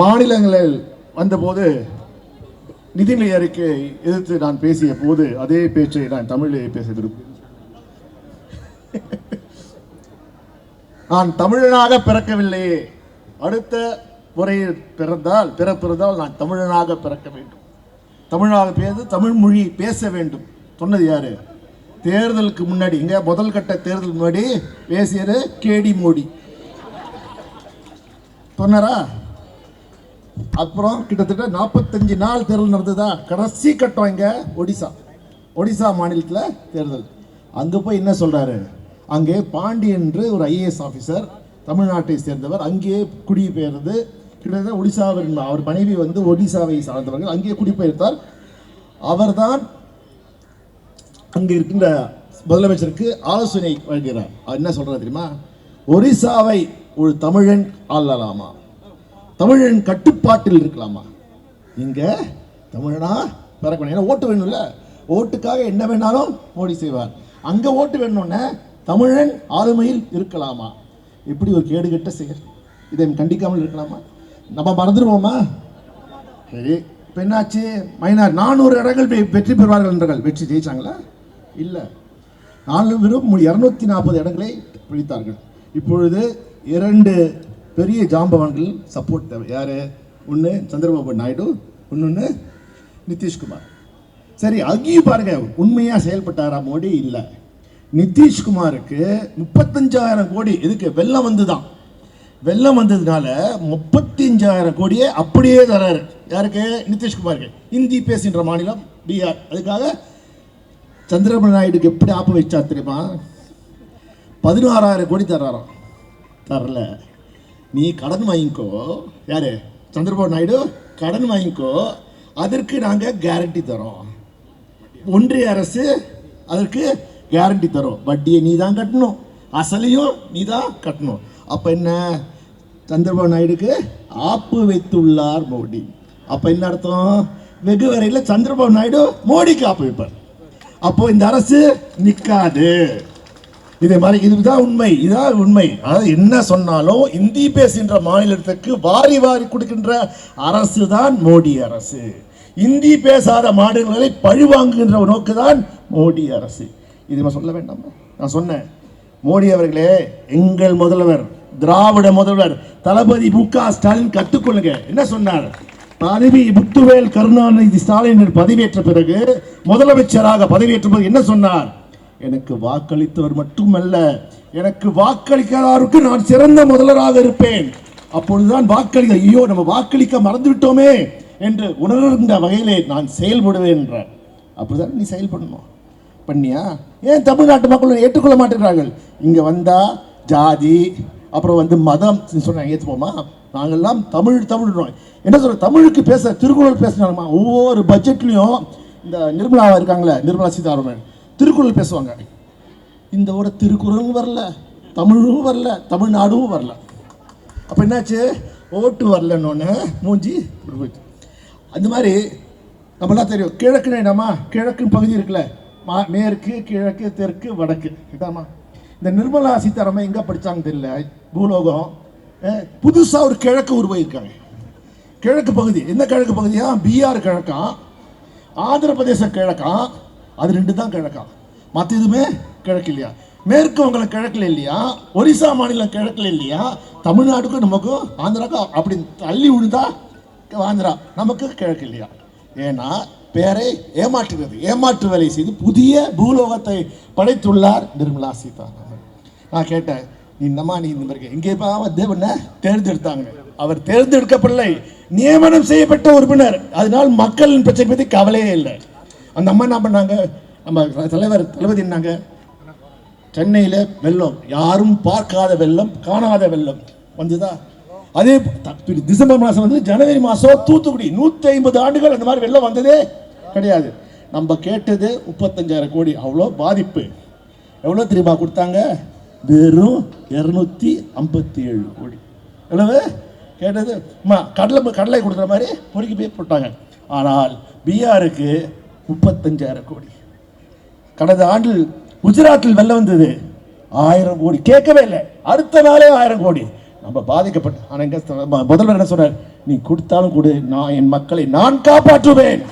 மாநிலங்களில் வந்தபோது நிதிநிலை அறிக்கை எதிர்த்து நான் பேசிய போது அதே பேச்சை நான் தமிழிலேயே பேச விரும்புகிறேன் நான் தமிழனாக பிறக்கவில்லையே. அடுத்த முறையில் பிறந்தால் பிறப்பிறந்தால் நான் தமிழனாக பிறக்க வேண்டும். தமிழாக பேச தமிழ் மொழி பேச வேண்டும். சொன்னது யாரு? தேர்தலுக்கு முன்னாடி இங்கே முதல் கட்ட தேர்தல் முன்னாடி பேசியது கேடி மோடி. சொன்னாரா? அப்புறம் கிட்டத்தட்ட நாற்பத்தஞ்சு நாள் தேர்தல் நடந்ததா? கடைசி கட்டம் இங்க ஒடிசா. ஒடிசா மாநிலத்தில் தேர்தல். அங்கே போய் என்ன சொல்றாரு? அங்கே பாண்டி என்று ஒரு ஐஏஎஸ் ஆஃபீஸர் தமிழ்நாட்டை சேர்ந்தவர் அங்கே குடிபெயர்ந்து கிட்டத்தட்ட ஒடிசாவின் அவர் மனைவி வந்து ஒடிசாவை சார்ந்தவர்கள் அங்கேயே குடிபெயர்த்தார். அவர்தான் அங்கே இருக்கின்ற முதலமைச்சருக்கு ஆலோசனை வழங்குகிறார். அவர் என்ன சொல்றாரு தெரியுமா? ஒரிசாவை ஒரு தமிழன் ஆளலாமா தமிழன் கட்டுப்பாட்டில் இருக்கலாமா? இங்க தமிழனா பிறக்கணும். ஏன்னா ஓட்டு வேணும்ல. ஓட்டுக்காக என்ன வேணாலும் மோடி செய்வார். அங்க ஓட்டு வேணும்னு தமிழன் ஆளுமையில் இருக்கலாமா? இப்படி ஒரு கேடுகட்ட செயல். இதை கண்டிக்காமல் இருக்கலாமா? நம்ம மறந்துடுவோமா சரி. இப்போ என்னாச்சு? மைனார் நானூறு இடங்கள் வெற்றி பெறுவார்கள் என்றார்கள். வெற்றி ஜெயிச்சாங்களா? இல்லை. நாலு வெறும் இரநூத்தி நாற்பது இடங்களை பிடித்தார்கள். இப்பொழுது இரண்டு பெரிய ஜாம்பவான்கள் சப்போர்ட் தேவை. யார்? ஒன்று சந்திரபாபு நாயுடு இன்னொன்று நிதிஷ்குமார். சரி அங்கேயும் பாருங்கள் உண்மையாக செயல்பட்டாரா மோடி? இல்லை. நிதிஷ்குமாருக்கு முப்பத்தஞ்சாயிரம் கோடி. எதுக்கு? வெள்ளம் வந்துதான். வெள்ளம் வந்ததுனால முப்பத்தஞ்சாயிரம் கோடியே அப்படியே தராரு. யாருக்கு? நிதிஷ்குமாருக்கு. ஹிந்தி பேசுகின்ற மாநிலம் பீகார். அதுக்காக சந்திரபாபு நாயுடுக்கு எப்படி ஆப்பு வச்சா தெரியுமா? பதினாறாயிரம் கோடி தர்றாராம். தரல. நீ கடன் வாங்கிக்கோ. யாரு? சந்திரபாபு நாயுடு? கடன் வாங்கிக்கோ. அதற்கு நாங்கள் கேரண்டி தரோம். ஒன்றிய அரசு அதற்கு கேரண்டி தரும். வட்டியை நீ தான் கட்டணும். அசலையும் நீ தான் கட்டணும். அப்போ என்ன? சந்திரபாபு நாயுடுக்கு ஆப்பு வைத்துள்ளார் மோடி. அப்போ என்ன அர்த்தம்? வெகு வரையில் சந்திரபாபு நாயுடு மோடிக்கு ஆப்பு வைப்பார். அப்போ இந்த அரசு நிற்காது இதே மாதிரி இதுதான் உண்மை இதுதான் உண்மை. அதாவது என்ன சொன்னாலும் இந்தி பேசுகின்ற மாநிலத்துக்கு வாரி வாரி கொடுக்கின்ற அரசு தான் மோடி அரசு. இந்தி பேசாத மாநிலங்களை பழிவாங்குகின்ற நோக்கு தான் மோடி அரசு. இது நான் சொல்ல வேண்டாமா? நான் சொன்னேன். மோடி அவர்களே எங்கள் முதல்வர் திராவிட முதல்வர் தளபதி மு க ஸ்டாலின் கற்றுக்கொள்ளுங்க என்ன சொன்னார்? பதவி முத்துவேல் கருணாநிதி ஸ்டாலின் பதவியேற்ற பிறகு முதலமைச்சராக பதவியேற்ற போது என்ன சொன்னார்? எனக்கு வாக்களித்தவர் மட்டுமல்ல எனக்கு வாக்களிக்காதவருக்கு நான் சிறந்த முதல்வராக இருப்பேன். அப்பொழுதுதான் வாக்களிக்க ஐயோ நம்ம வாக்களிக்க மறந்து விட்டோமே என்று உணர்ந்த வகையிலே நான் செயல்படுவேன் என்ற அப்படிதான் நீ செயல்படணும். பண்ணியா? ஏன் தமிழ்நாட்டு மக்கள் ஏற்றுக்கொள்ள மாட்டேங்கிறார்கள்? இங்க வந்தா ஜாதி அப்புறம் வந்து மதம் சொன்னாங்க ஏற்றுப்போமா நாங்கெல்லாம் தமிழ் தமிழ் என்ன சொல்ற? தமிழுக்கு பேச திருக்குறள் பேசினாலுமா? ஒவ்வொரு பட்ஜெட்லையும் இந்த நிர்மலா இருக்காங்களே நிர்மலா சீதாராமன். திருக்குறள் பேசுவாங்க. இந்த ஒரு திருக்குறளும் வரல தமிழும் வரல தமிழ்நாடும் வரல. அப்போ என்னாச்சு? ஓட்டு வரலன்னு மூஞ்சி இப்படி போயிடுச்சு. அந்த மாதிரி நம்மளாம் தெரியும். கிழக்குன்னு என்னம்மா கிழக்கு பகுதி இருக்குல்ல. மா மேற்கு கிழக்கு தெற்கு வடக்கு. இதாம்மா இந்த நிர்மலா சீதாராமன் எங்கே படிச்சாங்க தெரியல. பூலோகம். புதுசாக ஒரு கிழக்கு உருவாகியிருக்காங்க கிழக்கு பகுதி. எந்த கிழக்கு பகுதியா? பீகார் கிழக்கம் ஆந்திர பிரதேச கிழக்காம் அது ரெண்டு தான் கிழக்கா. மற்ற இதுமே கிழக்கு இல்லையா மேற்கு வங்காளம் கிழக்கில் இல்லையா? ஒரிசா மாநிலம் கிழக்கில் இல்லையா? தமிழ்நாட்டுக்கும் நமக்கும் ஆந்திராக்கும் அப்படி தள்ளி விழுந்தா ஆந்திரா நமக்கு கிழக்கு இல்லையா? ஏன்னா பேரை ஏமாற்றுகிறது. ஏமாற்று வேலை செய்து புதிய பூலோகத்தை படைத்துள்ளார் நிர்மலா சீதாராமன். நான் கேட்டேன் நீ என்னம்மா நீ இந்த மாதிரி இங்கே தேவனை தேர்ந்தெடுத்தாங்க. அவர் தேர்ந்தெடுக்கப்படலை. நியமனம் செய்யப்பட்ட உறுப்பினர் அதனால் மக்களின் பிரச்சனை பற்றி கவலையே இல்லை. அந்த அம்மா என்ன பண்ணாங்க? நம்ம தலைவர் தளபதி என்னாங்க? சென்னையில் வெள்ளம். யாரும் பார்க்காத வெள்ளம் காணாத வெள்ளம். வந்துதா? அதே டிசம்பர் மாதம் வந்து ஜனவரி மாதம் தூத்துக்குடி. நூற்றி ஐம்பது ஆண்டுகள் அந்த மாதிரி வெள்ளம் வந்ததே கிடையாது. நம்ம கேட்டது முப்பத்தஞ்சாயிரம் கோடி. அவ்வளோ பாதிப்பு. எவ்வளோ தெரியுமா கொடுத்தாங்க? வெறும் இரநூத்தி ஐம்பத்தி ஏழு கோடி. எவ்வளவு? கேட்டது அம்மா கடலை கடலை கொடுக்குற மாதிரி பொறுக்கி போய் போட்டாங்க. ஆனால் பீகாருக்கு முப்பத்தஞ்சாயிரம் கோடி. கடந்த ஆண்டில் குஜராத்தில் வெள்ளம் வந்தது. ஆயிரம் கோடி. கேட்கவே இல்லை. அடுத்த நாளே ஆயிரம் கோடி. நம்ம பாதிக்கப்பட்ட ஆனால் எங்க முதல்வர் என்ன சொன்னார்? நீ கொடுத்தாலும் கொடு. நான் என் மக்களை நான் காப்பாற்றுவேன்.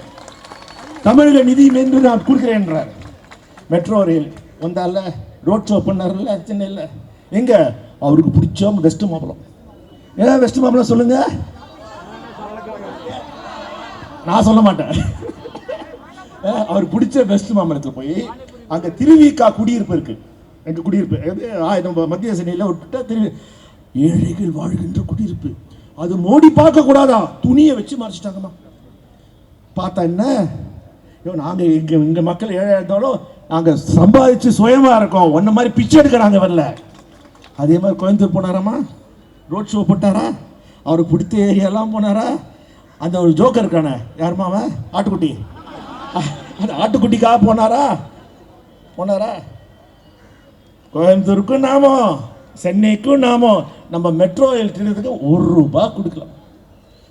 தமிழக நிதி என்று நான் கொடுக்கிறேன்றார் மெட்ரோ ரயில் வந்தால ரோட் ஷோ பண்ணார்ல சென்னையில் எங்க? அவருக்கு பிடிச்ச வெஸ்ட் மாம்பழம். ஏன் வெஸ்ட் மாம்பழம் சொல்லுங்க. நான் சொல்ல மாட்டேன். அவர் பிடிச்ச வெஸ்ட் மாமலத்தில் போய் அங்கே திருவிக்கா குடியிருப்பு இருக்கு. எங்கள் குடியிருப்பு? அது நம்ம மத்திய சென்னையில் விட்டுட்டா திரு ஏழைகள் வாழ்கின்ற குடியிருப்பு. அது மோடி பார்க்க கூடாதா? துணியை வச்சு மறைச்சிட்டாங்கம்மா. பார்த்தா என்ன? ஐயோ நாங்கள் இங்கே இங்கே மக்கள் ஏழை இருந்தாலும் நாங்கள் சம்பாதிச்சு சுயமாக இருக்கோம். ஒன்றை மாதிரி பிச்சை எடுக்கிறாங்க வரல. அதே மாதிரி கோயம்புத்தூர் போனாராம்மா? ரோட் ஷோ போட்டாரா? அவருக்கு பிடித்த ஏரியாலாம் போனாரா? அந்த ஒரு ஜோக்கர் இருக்கானே. யாருமா அவன்? ஆட்டுக்குட்டி. அஹ், ஆட்டுக்குட்டிக்காக போனாரா? போனாரா? கோயம்புத்தூருக்கும் நாமோ சென்னைக்கும் நாமோ நம்ம மெட்ரோ ரயில் ஒரு ரூபாய் கொடுக்கலாம்.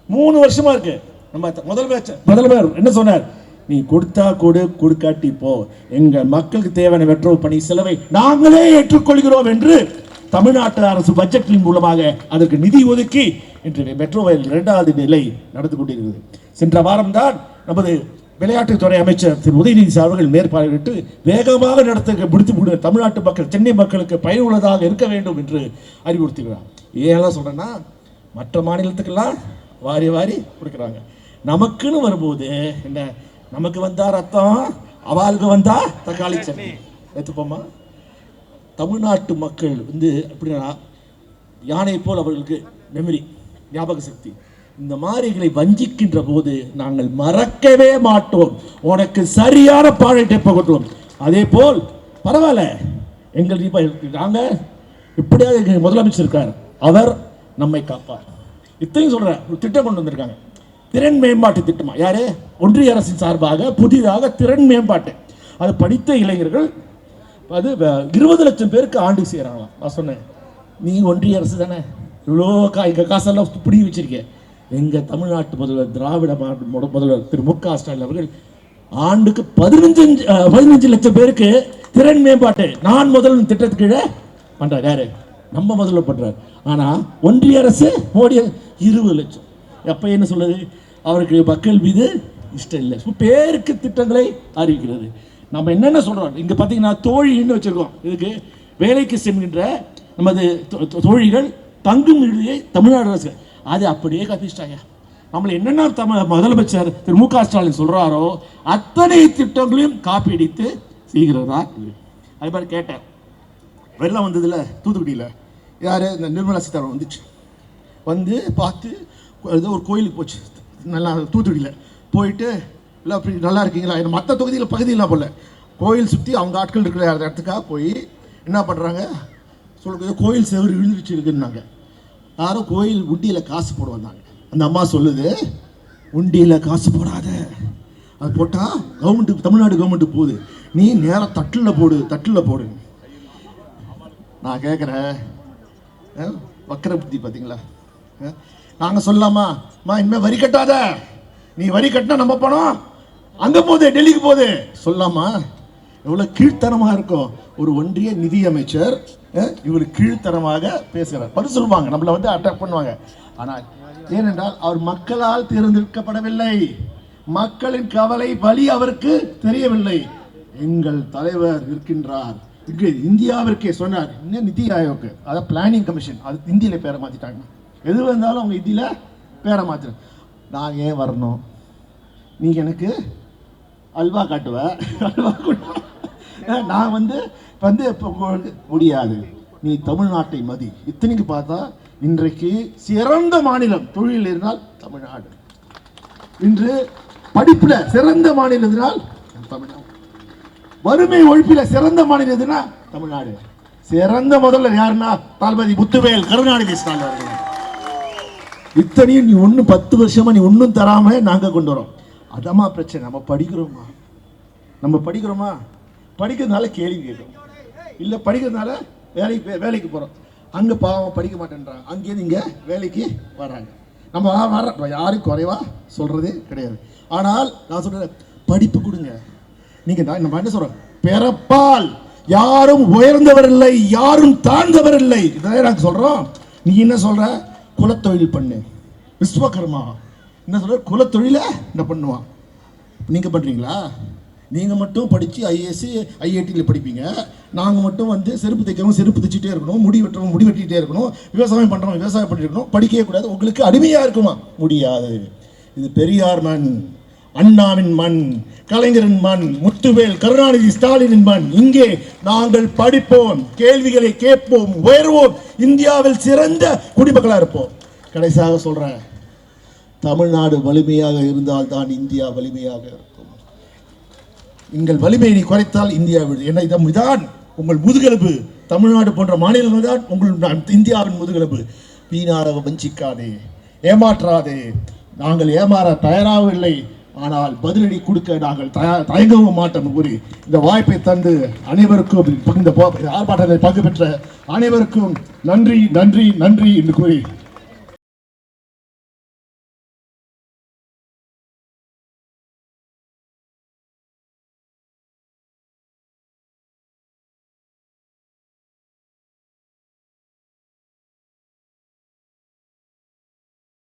மூணு வருஷமா இருக்கு. நம்ம த- முதல்வர் பேர் என்ன சொன்னார்? நீ கொடுத்தா கொடு கொடுக்காட்டி போ. எங்க மக்களுக்கு தேவையான மெட்ரோ பணி செலவை நாங்களே ஏற்றுக்கொள்கிறோம் என்று தமிழ்நாட்டு அரசு பட்ஜெட்டின் மூலமாக அதற்கு நிதி ஒதுக்கி இன்று மெட்ரோ வயல் இரண்டாவது நிலை நடந்து கொண்டிருக்கிறது. சென்ற வாரம்தான் நமது விளையாட்டுத்துறை அமைச்சர் திரு உதயநிதி அவர்கள் மேற்பார்வையிட்டு வேகமாக நடத்த முடித்து தமிழ்நாட்டு மக்கள் சென்னை மக்களுக்கு பயனுள்ளதாக இருக்க வேண்டும் என்று அறிவுறுத்துகிறார். ஏன் சொல்கிறேன்னா மற்ற மாநிலத்துக்கெல்லாம் வாரி வாரி கொடுக்குறாங்க. நமக்குன்னு வரும்போது என்ன நமக்கு வந்தால் ரத்தம் அவாளுக்கு வந்தால் தக்காளி சட்னி. எடுத்துப்போமா தமிழ்நாட்டு மக்கள் வந்து எப்படின்னா யானை போல் அவர்களுக்கு மெமரி ஞாபக சக்தி. இந்த மாதிரிகளை வஞ்சிக்கின்ற போது நாங்கள் மறக்கவே மாட்டோம். உனக்கு சரியான பாடத்தை பகட்டுவோம். அதே போல் பரவாயில்ல. எங்கள் இப்ப நாங்கள் இப்படியாக எங்கள் முதலமைச்சர் இருக்கார். அவர் நம்மை காப்பார். இத்தையும் சொல்றேன். ஒரு திட்டம் கொண்டு வந்திருக்காங்க. திறன் மேம்பாட்டு திட்டமா? யாரு? ஒன்றிய அரசின் சார்பாக புதிதாக திறன் மேம்பாட்டு. அது படித்த இளைஞர்கள் அது இருபது லட்சம் பேருக்கு ஆண்டு செய்கிறாங்களாம் நான் சொன்னேன். நீ ஒன்றிய அரசு தானே? இவ்வளோ கா எங்கள் காசெல்லாம் பிடி வச்சிருக்கேன் எங்கள் தமிழ்நாட்டு முதல்வர் திராவிட மாநில முதல்வர் திரு மு க ஸ்டாலின் அவர்கள் ஆண்டுக்கு பதினஞ்சு பதினஞ்சு லட்சம் பேருக்கு திறன் மேம்பாட்டு நான் முதல்வன் திட்டத்துக்கு கீழே பண்றாரு. யாரு? நம்ம முதல்ல பண்ணுறார் ஆனால் ஒன்றிய அரசு மோடி இருபது லட்சம். எப்போ என்ன சொல்லுது அவருக்கு மக்கள் மீது இஷ்டம் இல்லை. பேருக்கு திட்டங்களை அறிவிக்கிறது. நம்ம என்னென்ன சொல்கிறோம் இங்கே பார்த்தீங்கன்னா தோழின்னு வச்சிருக்கோம். இதுக்கு வேலைக்கு செல்கின்ற நமது தோழிகள் தங்கும் விடுதியை தமிழ்நாடு அரசு அது அப்படியே கத்திச்சிட்டாங்க நம்மளை என்னென்ன தமிழ் முதலமைச்சர் திரு மு க ஸ்டாலின் சொல்கிறாரோ அத்தனை திட்டங்களையும் காப்பீடித்து செய்கிறதா அது அதே மாதிரி கேட்டேன். வெள்ளம் வந்ததில் தூத்துக்குடியில். யார்? இந்த நிர்மலா சீதாராமன் வந்துச்சு. வந்து பார்த்து ஏதோ ஒரு கோயிலுக்கு போச்சு. நல்லா தூத்துக்குடியில். போயிட்டு இல்லை அப்படி நல்லா இருக்கீங்களா? மற்ற தொகுதியில் பகுதியெல்லாம் போல. கோயில் சுற்றி அவங்க ஆட்கள் இருக்கிற இடத்துக்காக போய் என்ன பண்ணுறாங்க சொல்லுங்க கோயில் செவரு விழுந்துருச்சு இருக்குன்னாங்க. யாரும் கோயில் உண்டியில் காசு போட வந்தாங்க. அந்த அம்மா சொல்லுது உண்டியில் காசு போடாத. அது போட்டால் கவர்மெண்ட்டு தமிழ்நாடு கவர்மெண்ட்டு போகுது. நீ நேராக தட்டில் போடு தட்டில் போடு. நான் கேட்குறேன் வக்கர புத்தி பார்த்தீங்களா நாங்கள் சொல்லலாமா? அம்மா இனிமேல் வரி கட்டாத. நீ வரி கட்டினா நம்ம பணம் அங்கே போகுது டெல்லிக்கு போகுது. சொல்லலாமா? எவ்வளோ கீழ்த்தனமாக இருக்கும். ஒரு ஒன்றிய நிதியமைச்சர் இவர் கீழ்த்தனமாக பேசுகிறார். பதில் சொல்லுவாங்க நம்மளை வந்து அட்டாக் பண்ணுவாங்க. ஆனால் ஏனென்றால் அவர் மக்களால் தேர்ந்தெடுக்கப்படவில்லை. மக்களின் கவலை வழி அவருக்கு தெரியவில்லை. எங்கள் தலைவர் இருக்கின்றார் இங்கு இந்தியாவிற்கே சொன்னார் இன்னும் நிதி ஆயோக்கு அதாவது பிளானிங் கமிஷன் அது இந்தியில் பேரை மாற்றிட்டாங்க எது வந்தாலும் அவங்க இந்தியில் பேரை மாற்றுறேன் நான் ஏன் வரணும்? நீ எனக்கு அல்வா காட்டுவ. அல்வா நான் வந்து வந்து இப்போ முடியாது. நீ தமிழ்நாட்டை மதி. இத்தனைக்கு பார்த்தா இன்றைக்கு சிறந்த மாநிலம். தொழில் இருந்தால் தமிழ்நாடு. இன்று படிப்பில் சிறந்த மாநிலம் எதுனால் தமிழ்நாடு. வறுமை ஒழிப்பில் சிறந்த மாநிலம் எதுனா தமிழ்நாடு. சிறந்த முதல்வர் யாருன்னா தளபதி முத்துவேல் கருணாநிதி ஸ்டாலின் அவர்கள். இத்தனையும் நீ ஒன்றும் பத்து வருஷமா நீ ஒன்றும் தராம நாங்கள் கொண்டு வரோம். அதம்மா பிரச்சனை. நம்ம படிக்கிறோமா நம்ம படிக்கிறோமா? படிக்கிறதுனால கேள்வி கேட்கும் இல்லை படிக்கிறதுனால வேலைக்கு வேலைக்கு போகிறோம் அங்கே பாவம் படிக்க மாட்டேன்றாங்க அங்கேருந்து இங்கே வேலைக்கு வர்றாங்க நம்ம வர யாரும் குறைவா சொல்கிறதே கிடையாது. ஆனால் நான் சொல்கிறேன் படிப்பு கொடுங்க. நீங்கள் நான் நம்ம என்ன சொல்கிறோம் பிறப்பால் யாரும் உயர்ந்தவர் இல்லை யாரும் தாழ்ந்தவர் இல்லை இதை நாங்கள் சொல்கிறோம் நீ என்ன சொல்கிற குலத்தொழில் பண்ணு. விஸ்வகர்மா. என்ன சொல்ற குலத்தொழிலை என்ன பண்ணுவான். நீங்கள் பண்ணுறீங்களா நீங்கள் மட்டும் படித்து ஐஏஎஸ்சி ஐஐடியில் படிப்பீங்க. நாங்கள் மட்டும் வந்து செருப்பு தைக்கிறவங்க செருப்பு தைச்சிட்டே இருக்கணும். முடி வெட்டுறவங்க முடி வெட்டிகிட்டே இருக்கணும். விவசாயம் பண்ணுறவங்க விவசாயம் பண்ணிட்டு இருக்கணும். படிக்கவே கூடாது. உங்களுக்கு அடிமையாக இருக்குமா? முடியாது. இது பெரியார் மண் அண்ணாவின் மண் கலைஞரின் மண் முத்துவேல் கருணாநிதி ஸ்டாலினின் மண். இங்கே நாங்கள் படிப்போம் கேள்விகளை கேட்போம் உயர்வோம். இந்தியாவில் சிறந்த குடிமக்களாக இருப்போம். கடைசியாக சொல்கிறேன் தமிழ்நாடு வலிமையாக இருந்தால்தான் இந்தியா வலிமையாக இருக்கும். எங்கள் வலிமையை குறைத்தால் இந்தியா விடு. என்ன இதம் இதான் உங்கள் முதுகெலும்பு. தமிழ்நாடு போன்ற மாநிலங்கள் தான் உங்கள் இந்தியாவின் முதுகெலும்பு. வீணாக வஞ்சிக்காதே ஏமாற்றாதே. நாங்கள் ஏமாற தயாராகவில்லை ஆனால் பதிலடி கொடுக்க நாங்கள் தயா- தயங்கவும் மாட்டோம் கூறி இந்த வாய்ப்பை தந்து அனைவருக்கும் இந்த போ- ஆர்ப்பாட்டத்தில் பங்கு பெற்ற அனைவருக்கும் நன்றி நன்றி நன்றி என்று கூறி